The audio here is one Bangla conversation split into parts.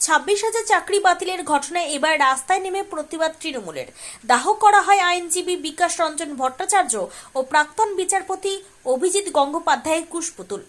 ছাব্বিশ হাজার চাকরি বাতিলের ঘটনায় এবার রাস্তায় নেমে প্রতিবাদ তৃণমূলের। দাহ করা হয় আইনজীবী বিকাশ রঞ্জন ভট্টাচার্য ও প্রাক্তন বিচারপতি অভিজিৎ গঙ্গোপাধ্যায়ের কুশপুতুল।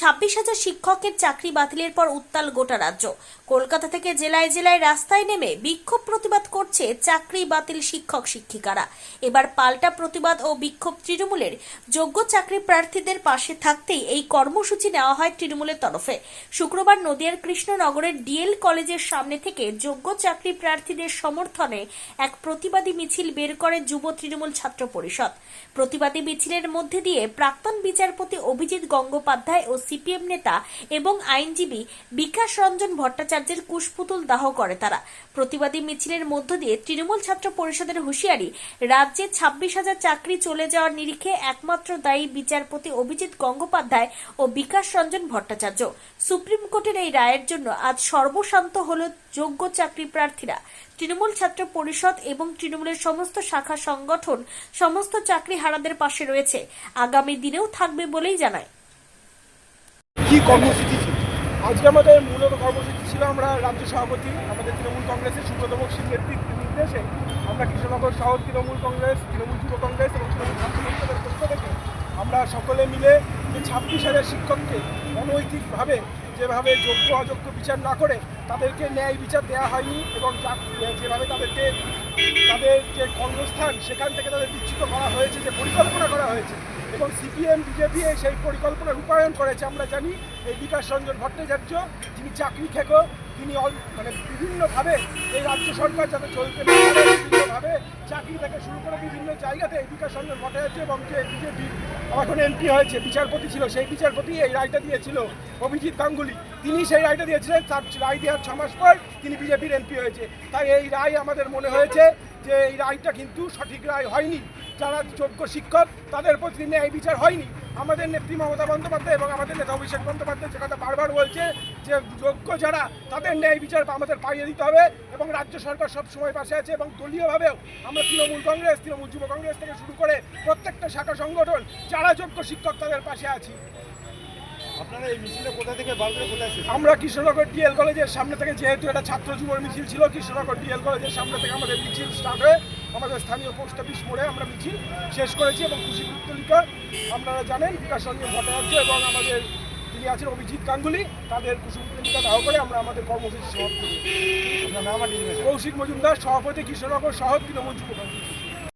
ছাব্বিশ হাজার শিক্ষকের চাকরি বাতিলের পর উত্তাল গোটা রাজ্য। কলকাতা থেকে জেলায় জেলায় রাস্তায় নেমে বিক্ষোভ প্রতিবাদ করছে চাকরি বাতিল শিক্ষক শিক্ষিকারা। এবার পাল্টা প্রতিবাদ ও বিক্ষোভ তৃণমূলের। যোগ্য চাকরি প্রার্থীদের পাশে থাকতেই এই কর্মসূচি নেওয়া হয় তৃণমূলের তরফে। শুক্রবার নদিয়ার কৃষ্ণনগরের ডিএল কলেজের সামনে থেকে যোগ্য চাকরি প্রার্থীদের সমর্থনে এক প্রতিবাদী মিছিল বের করে যুব তৃণমূল ছাত্র পরিষদ। প্রতিবাদী মিছিলের মধ্যে দিয়ে প্রাক্তন বিচারপতি অভিজিৎ গঙ্গোপাধ্যায় ও সিপিএম নেতা এবং আইনজীবী বিকাশ রঞ্জন ভট্টাচার্যের কুশপুতুল দাহ করে তারা। প্রতিবাদী মিছিলের মধ্য দিয়ে তৃণমূল ছাত্র পরিষদের হুঁশিয়ারি, রাজ্যে ছাব্বিশ হাজার চাকরি চলে যাওয়ার নিরিখে একমাত্র দায়ী বিচারপতি অভিজিৎ গঙ্গোপাধ্যায় ও বিকাশ রঞ্জন ভট্টাচার্য। সুপ্রিম কোর্টের এই রায়ের জন্য আজ সর্বশান্ত হল যোগ্য চাকরি প্রার্থীরা। তৃণমূল ছাত্র পরিষদ এবং তৃণমূলের সমস্ত শাখা সংগঠন সমস্ত চাকরি হারাদের পাশে রয়েছে। আগামী দিনেও থাকবে বলেই জানায়। কি কর্মসূচি ছিল? আজকে আমাদের মূলত কর্মসূচি ছিল আমরা রাজ্য সভাপতি, আমাদের তৃণমূল কংগ্রেসের সুব্রত বক্সির নির্দেশে আমরা কৃষ্ণনগর শহর তৃণমূল কংগ্রেস, তৃণমূল যুব কংগ্রেস এবং তৃণমূল ছাত্র পরিষদের পক্ষ থেকে আমরা সকলে মিলে যে ছাব্বিশ হাজার শিক্ষককে অনৈতিকভাবে যেভাবে যোগ্য অযোগ্য বিচার না করে তাদেরকে ন্যায় বিচার দেওয়া হয়নি এবং যেভাবে তাদেরকে তাদের যে কর্মস্থান, সেখান থেকে তাদের বিচ্যুত করা হয়েছে, যে পরিকল্পনা করা হয়েছে এবং সিপিএম, বিজেপি সেই পরিকল্পনা রূপায়ণ করেছে। আমরা জানি এই বিকাশ রঞ্জন ভট্টাচার্য, যিনি চাকরি খেকো, তিনি মানে বিভিন্নভাবে এই রাজ্য সরকার যাতে চলতে পারে বিভিন্নভাবে চাকরি থেকে শুরু করে বিভিন্ন জায়গাতে এই বিকাশ রঞ্জন ভট্টাচার্য এবং যে বিজেপি এখন এমপি হয়েছে, বিচারপতি ছিল, সেই বিচারপতি এই রায়টা দিয়েছিল, অভিজিৎ গাঙ্গুলি। তিনি সেই রায়টা দিয়েছিলেন, তার রায় দেওয়ার ছ মাস পর তিনি বিজেপির এমপি হয়েছে। তাই এই রায় আমাদের মনে হয়েছে যে এই রায়টা কিন্তু সঠিক রায় হয়নি। যারা যোগ্য শিক্ষক, তাদের প্রতি ন্যায় বিচার হয়নি। আমাদের নেত্রী মমতা বন্দ্যোপাধ্যায় এবং আমাদের নেতা অভিষেক বন্দ্যোপাধ্যায় কথা বারবার বলছে যে যোগ্য যারা তাদের ন্যায় বিচার আমাদের পাইয়ে দিতে হবে এবং রাজ্য সরকার সব সময় পাশে আছে এবং দলীয়ভাবেও আমরা তৃণমূল কংগ্রেস তৃণমূল যুব কংগ্রেস থেকে শুরু করে প্রত্যেকটা শাখা সংগঠন যারা যোগ্য শিক্ষক তাদের পাশে আছি। আপনারা এই মিছিলে কোথা থেকে বার করে কোথায় আমরা কৃষ্ণনগর ডিএল কলেজের সামনে থেকে যেহেতু এটা ছাত্র যুবর মিছিল ছিল কৃষ্ণনগর ডিএল কলেজের সামনে থেকে আমাদের মিছিল স্টার্ট হয়ে আমাদের স্থানীয় পোস্ট অফিস মোড়ে আমরা মিছিল শেষ করেছি এবং খুশি পুত্তলিকা আপনারা জানেন বিকাশ রঞ্জন ভট্টাচার্য এবং আমাদের যিনি আছেন অভিজিৎ গাঙ্গুলি তাদের কুসুমপুত্তলিকা দাহ করে আমরা আমাদের কর্মসূচি সমাপ্ত করি কৌশিক মজুমদার সভাপতি কৃষ্ণনগর শহর তৃণমূল যুব কংগ্রেস।